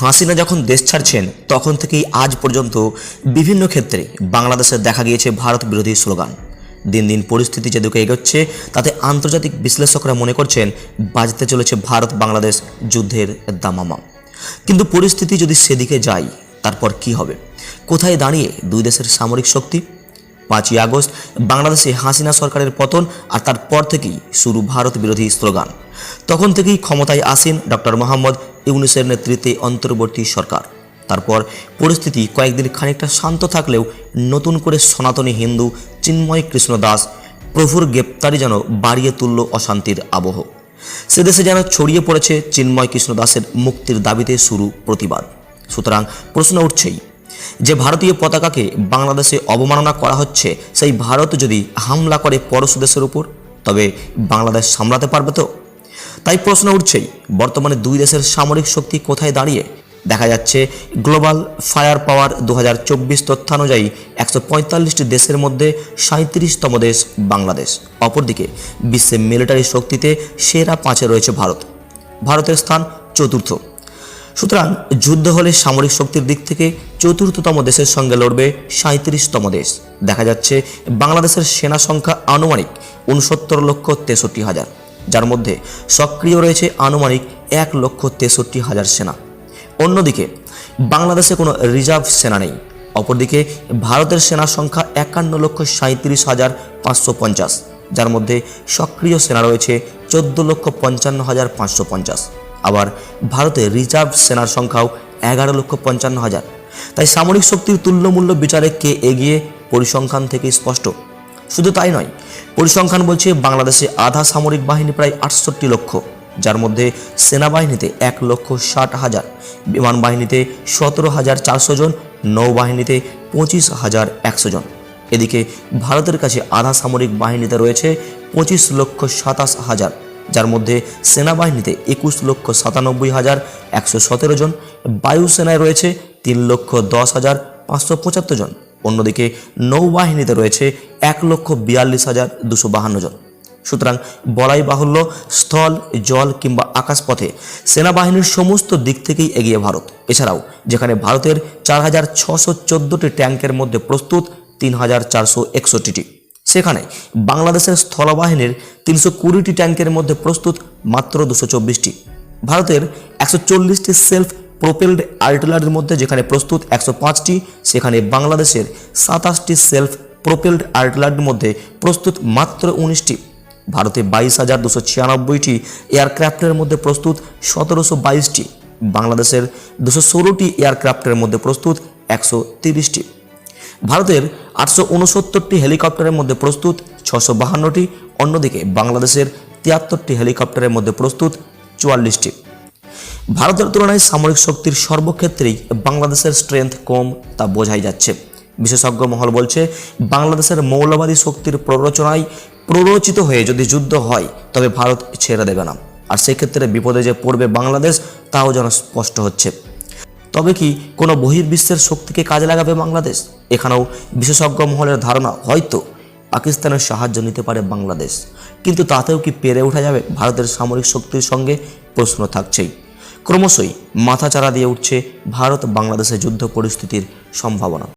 হাসিনা যখন দেশ ছাড়ছেন, তখন থেকেই আজ পর্যন্ত বিভিন্ন ক্ষেত্রে বাংলাদেশে দেখা গিয়েছে ভারত বিরোধী স্লোগান। দিন দিন পরিস্থিতি যেদিকে এগোচ্ছে, তাতে আন্তর্জাতিক বিশ্লেষকরা মনে করছেন, বাজতে চলেছে ভারত বাংলাদেশ যুদ্ধের দামামা। কিন্তু পরিস্থিতি যদি সেদিকে যায়, তারপর কি হবে? কোথায় দাঁড়িয়ে দুই দেশের সামরিক শক্তি? পাঁচই আগস্ট, বাংলাদেশে হাসিনা সরকারের পতন আর তারপর থেকেই শুরু ভারত বিরোধী স্লোগান। তখন থেকেই ক্ষমতায় আসেন ডক্টর মোহাম্মদ ইউনুসের নেতৃত্বে অন্তর্বর্তী সরকার। তারপর পরিস্থিতি কয়েকদিন খানিকটা শান্ত থাকলেও নতুন করে সনাতনী হিন্দু চিন্ময় কৃষ্ণ দাস প্রভুর গ্রেপ্তারি যেন বাড়িয়ে তুলল অশান্তির আবহ। সে দেশে যেন ছড়িয়ে পড়েছে চিন্ময় কৃষ্ণ দাসের মুক্তির দাবিতে শুরু প্রতিবাদ। সুতরাং প্রশ্ন উঠছেই, যে ভারতীয় পতাকাকে বাংলাদেশে অবমাননা করা হচ্ছে, সেই ভারত যদি হামলা করে পড়োশী দেশের উপর, তবে বাংলাদেশ সামলাতে পারবে তো? তাই প্রশ্ন উঠছেই, বর্তমানে দুই দেশের সামরিক শক্তি কোথায় দাঁড়িয়ে? দেখা যাচ্ছে গ্লোবাল ফায়ার পাওয়ার দু তথ্যানুযায়ী একশো পঁয়তাল্লিশটি দেশের মধ্যে সাঁত্রিশতম দেশ বাংলাদেশ। অপরদিকে, বিশ্বে মিলিটারি শক্তিতে সেরা পাঁচে রয়েছে ভারত। ভারতের স্থান চতুর্থ। সুতরাং যুদ্ধ হলে সামরিক শক্তির দিক থেকে চতুর্থতম দেশের সঙ্গে লড়বে সাঁত্রিশতম দেশ। দেখা যাচ্ছে বাংলাদেশের সেনা সংখ্যা আনুমানিক উনসত্তর লক্ষ তেষট্টি হাজার। যার মধ্যে সক্রিয় রয়েছে আনুমানিক এক লক্ষ তেষট্টি হাজার সেনা। অন্যদিকে, বাংলাদেশে কোনো রিজার্ভ সেনা নেই। অপরদিকে, ভারতের সেনা সংখ্যা একান্ন লক্ষ সাঁত্রিশ হাজার পাঁচশো পঞ্চাশ, যার মধ্যে সক্রিয় সেনা রয়েছে চোদ্দ লক্ষ পঞ্চান্ন হাজার পাঁচশো পঞ্চাশ। আবার ভারতে রিজার্ভ সেনার সংখ্যাও এগারো লক্ষ পঞ্চান্ন হাজার। তাই সামরিক শক্তির তুল্যমূল্য বিচারে কে এগিয়ে পরিসংখ্যান থেকে স্পষ্ট। শুধু তাই নয়, পরিসংখ্যান বলছে বাংলাদেশে আধা সামরিক বাহিনী প্রায় আটষট্টি লক্ষ, যার মধ্যে সেনাবাহিনীতে এক লক্ষ ষাট হাজার, বিমান বাহিনীতে সতেরো হাজার চারশো জন, নৌবাহিনীতে পঁচিশ হাজার একশো জন। এদিকে ভারতের কাছে আধা সামরিক বাহিনীতে রয়েছে পঁচিশ লক্ষ সাতাশ হাজার, যার মধ্যে সেনাবাহিনীতে একুশ লক্ষ সাতানব্বই হাজার একশো সতেরো জন বায়ুসেনায় রয়েছে তিন লক্ষ দশ হাজার পাঁচশো পঁচাত্তর জন। অন্যদিকে নৌবাহিনীতে রয়েছে এক লক্ষ বিয়াল্লিশ হাজার দুশো বাহান্ন জন। সুতরাং বলাই বাহুল্য স্থল, জল কিংবা আকাশপথে সেনাবাহিনীর সমস্ত দিক থেকেই এগিয়ে ভারত। এছাড়াও যেখানে ভারতের চার হাজার ছশো চোদ্দোটি ট্যাঙ্কের মধ্যে প্রস্তুত তিন হাজার চারশো একষট্টিটি। সেখানে বাংলাদেশের স্থলবাহিনীর তিনশো কুড়িটি ট্যাঙ্কের মধ্যে প্রস্তুত মাত্র দুশো চব্বিশটি। ভারতের একশো চল্লিশটি সেলফ প্রোপেলড আর্টিলারির মধ্যে যেখানে প্রস্তুত একশো পাঁচটি, সেখানে বাংলাদেশের সাতাশটি সেলফ প্রোপেলড আর্টিলারির মধ্যে প্রস্তুত মাত্র উনিশটি। ভারতে বাইশ হাজার দুশো ছিয়ানব্বইটি এয়ারক্রাফটের মধ্যে প্রস্তুত সতেরোশো বাইশটি। বাংলাদেশের দুশো ষোলোটি এয়ারক্রাফটের মধ্যে প্রস্তুত একশো তিরিশটি। ভারতের আটশো উনসত্তরটি হেলিকপ্টারের মধ্যে প্রস্তুত ছশো বাহান্নটি। অন্যদিকে বাংলাদেশের তিয়াত্তরটি হেলিকপ্টারের মধ্যে প্রস্তুত চুয়াল্লিশটি। ভারতের তুলনায় সামরিক শক্তির সর্বক্ষেত্রেই বাংলাদেশের স্ট্রেংথ কম তা বোঝাই যাচ্ছে। বিশেষজ্ঞ মহল বলছে, বাংলাদেশের মৌলবাদী শক্তির প্ররোচনায় প্ররোচিত হয়ে যদি যুদ্ধ হয়, তবে ভারত ছেড়ে দেবে না। আর সেক্ষেত্রে বিপদে যে পড়বে বাংলাদেশ, তাও যেন স্পষ্ট হচ্ছে। তবে কি কোনো বহির্বিশ্বের শক্তিকে কাজে লাগাবে বাংলাদেশ? এখানেও বিশেষজ্ঞ মহলের ধারণা, হয়তো পাকিস্তানের সাহায্য নিতে পারে বাংলাদেশ। কিন্তু তাতেও কি পেরে ওঠা যাবে? ভারতের সামরিক শক্তির সঙ্গে প্রশ্ন থাকছেই। ক্রমশই মাথাচাড়া দিয়ে উঠছে ভারত বাংলাদেশের যুদ্ধ পরিস্থিতির সম্ভাবনা।